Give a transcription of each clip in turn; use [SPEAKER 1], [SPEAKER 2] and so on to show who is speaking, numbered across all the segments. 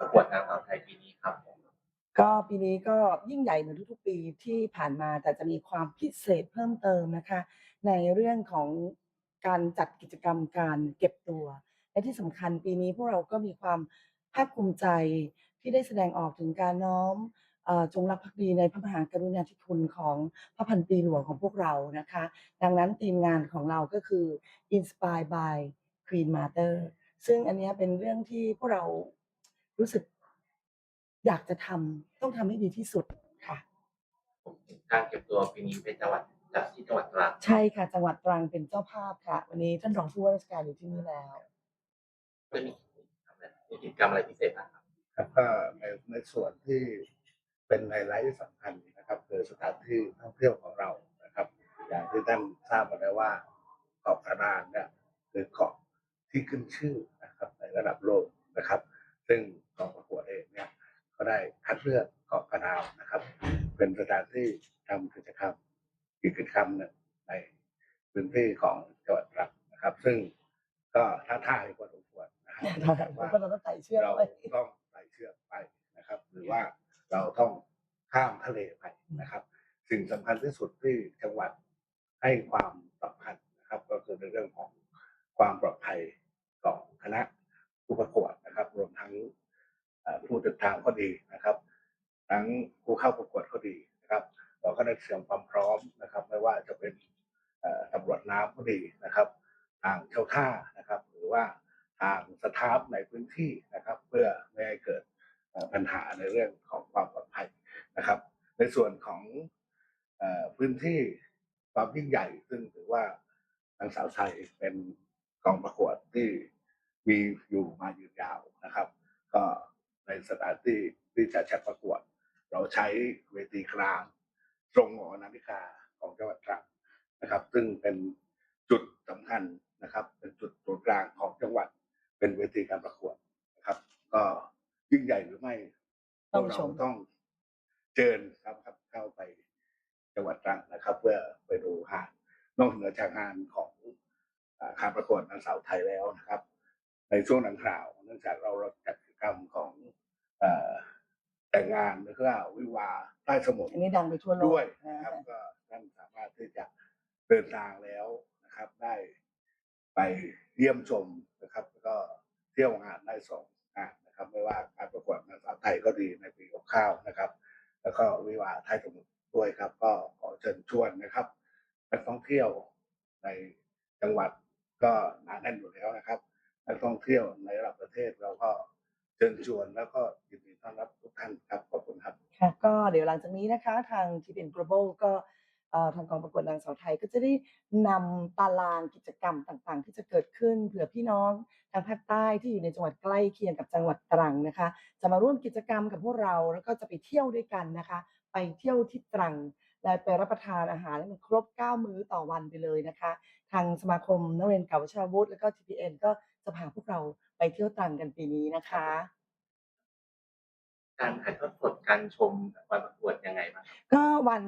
[SPEAKER 1] ประกวดนางสาวไทยปีนี้ครับผม
[SPEAKER 2] ก็ปีนี้ก็ยิ่งใหญ่เหมือนทุกๆปีที่ผ่านมาแต่จะมีความพิเศษเพิ่มเติมนะคะ ในเรื่องของการจัดกิจกรรมการเก็บตัว และที่สำคัญปีนี้พวกเราก็มีความภาคภูมิใจที่ได้แสดงออกถึงการน้อมเอ่อจงรักภักดีในพระมหากรุณาธิคุณของพระพันปีหลวงของพวกเรานะคะ ดังนั้นทีมงานของเราก็คือ Inspired by Queen Mother ซึ่งอันเนี้ยเป็นเรื่องที่พวกเรา รู้สึก อยากจะทำต้องทำให้ดีที่สุดค่ะ
[SPEAKER 1] ผมเห็นการเก็บตัวปีนี้เป็นจังหวัดจัดที่จังหวัดตรัง
[SPEAKER 2] ใช่ค่ะ จังหวัดตรังเป็นเจ้าภาพค่ะ วันนี้ท่านรองผู้ว่าราชการอยู่ที่นี่แล้ว
[SPEAKER 1] จะมีมีกิจกรรมอะไรพิเศษบ้างครับ
[SPEAKER 3] ครับก็ในในส่วนที่เป็นไฮไลท์ที่สำคัญนะครับคือสถานที่ท่องเที่ยวของเรานะครับ อย่างที่ท่านทราบมาแล้วว่าเกาะกระดานเนี่ยคือเกาะที่ขึ้นชื่อนะครับในระดับโลกนะครับ ซึ่งกองประกวดเองเนี่ยก็ได้คัดเลือกเกาะกระดาวนะครับ เป็นสถานที่ทำกิจกรรมกิจกรรมหนึ่งในพื้นที่ของจังหวัดตรังนะครับ ซึ่งก็ท้าทายพอสมควรนะครับ
[SPEAKER 2] เพราะเราต้องใส่เชือก
[SPEAKER 3] เรา
[SPEAKER 2] ไว้
[SPEAKER 3] ต้องไต่เชือกไปนะครับ หรือว่าเราต้องข้ามทะเลไปนะครับ สิ่งสำคัญที่สุดที่จังหวัดให้ความสำคัญนะครับ ก็คือในเรื่องของความปลอดภัยของคณะผู้ประกวดนะครับ รวมทั้งผู้ติดตามก็ดีนะครับ ทั้งผู้เข้าประกวดก็ดีนะครับ เราก็ได้เตรียมความพร้อมนะครับ ไม่ว่าจะเป็นตำรวจน้ำก็ดีนะครับ ทางเจ้าท่านะครับ หรือว่าทางสตาฟในพื้นที่นะครับ เพื่อไม่ให้เกิดปัญหาในเรื่องของความปลอดภัยนะครับ ในส่วนของอพื้นที่ความยิ่งใหญ่ ซึ่งถือว่านางสาวไทยเป็นกองประกวดที่ มีอยู่มายืนยาวนะครับ ก็ในสถานที่ที่จะจัดประกวด เราใช้เวทีกลาง ตรงหอนาฬิกาของจังหวัดตรังนะครับ ซึ่งเป็นจุดสำคัญนะครับ เป็นจุดศูนย์กลางของจังหวัด เป็นเวทีการประกวดนะครับ ก็ยิ่งใหญ่หรือไม่พ
[SPEAKER 2] ต้
[SPEAKER 3] ว
[SPEAKER 2] อง
[SPEAKER 3] กเรา
[SPEAKER 2] ชม
[SPEAKER 3] ต้องเชิญครับครับเข้าไปจังหวัดตรังนะครับ เพื่อไปดูหาดนอกเหนือจากงานของอ่าการประกวดนางสาวไทยแล้วนะครับ ในช่วงดังกล่าว เนื่องจากเราเราจัดกิจกรรมของเอ่อแต่งงานหรือว่าวิวาห์ใต้สมุทร
[SPEAKER 2] อันนี้ดังไปทั่วโลก
[SPEAKER 3] ด้วย
[SPEAKER 2] นะ
[SPEAKER 3] นะครับ
[SPEAKER 2] คะ
[SPEAKER 3] ก็ท่านสามารถที่จะเดินทางแล้วนะครับ ได้ไปเยี่ยมชมนะครับ แล้วก็เที่ยวงานได้สองงานนะครับ ไม่ว่าการประกวดนางสาวไทยก็ดีในปีกับข้าวนะครับ แล้วก็วิวาห์ไทยสมุทรด้วยครับ ก็ขอเชิญชวนนะครับนักท่องเที่ยวในจังหวัดก็หนาแน่นอยู่แล้วนะครับ นักท่องเที่ยวในระดับประเทศเราก็เชิญชวนแล้วก็ยินดีต้อนรับทุกท่านครับขอบคุณครับ
[SPEAKER 2] ค่ะก็เดี๋ยวหลังจากนี้นะคะ ทาง TPN Global ก็ทางกองประกวดนางสาวไทยก็จะได้นำตารางกิจกรรมต่างๆ ที่จะเกิดขึ้นเผื่อพี่น้องทางภาคใต้ที่อยู่ในจังหวัดใกล้เคียงกับจังหวัดตรังนะคะ จะมาร่วมกิจกรรมกับพวกเราแล้วก็จะไปเที่ยวด้วยกันนะคะ ไปเที่ยวที่ตรัง และไปรับประทานอาหารให้มันครบ 9 มื้อต่อวันไปเลยนะคะ ทางสมาคมนักเรียนเก่าวชิรวุฒิแล้วก็ TPN ก็จะพาพวกเราไปเที่ยวตรังกันปีนี้นะคะ
[SPEAKER 1] การถ่ายทอดสดการชมวันประกวดยังไงบ้างครับ
[SPEAKER 2] ก็วัน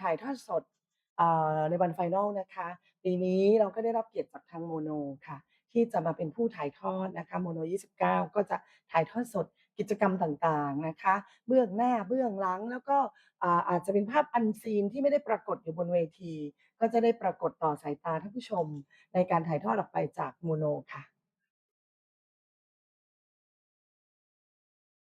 [SPEAKER 2] ถ่ายทอดสดเอ่อในวันไฟนอลนะคะ ปีนี้เราก็ได้รับเกียรติจากทางโมโนค่ะ ที่จะมาเป็นผู้ถ่ายทอดนะคะโมโน 29 ก็จะถ่ายทอดสด กิจกรรมต่างๆนะคะ เบื้องหน้าเบื้องหลัง แล้วก็อาอาจจะเป็นภาพอันซีนที่ไม่ได้ปรากฏอยู่บนเวที ก็จะได้ปรากฏต่อสายตาท่านผู้ชม ในการถ่ายทอดออกไปจากโมโนค่ะ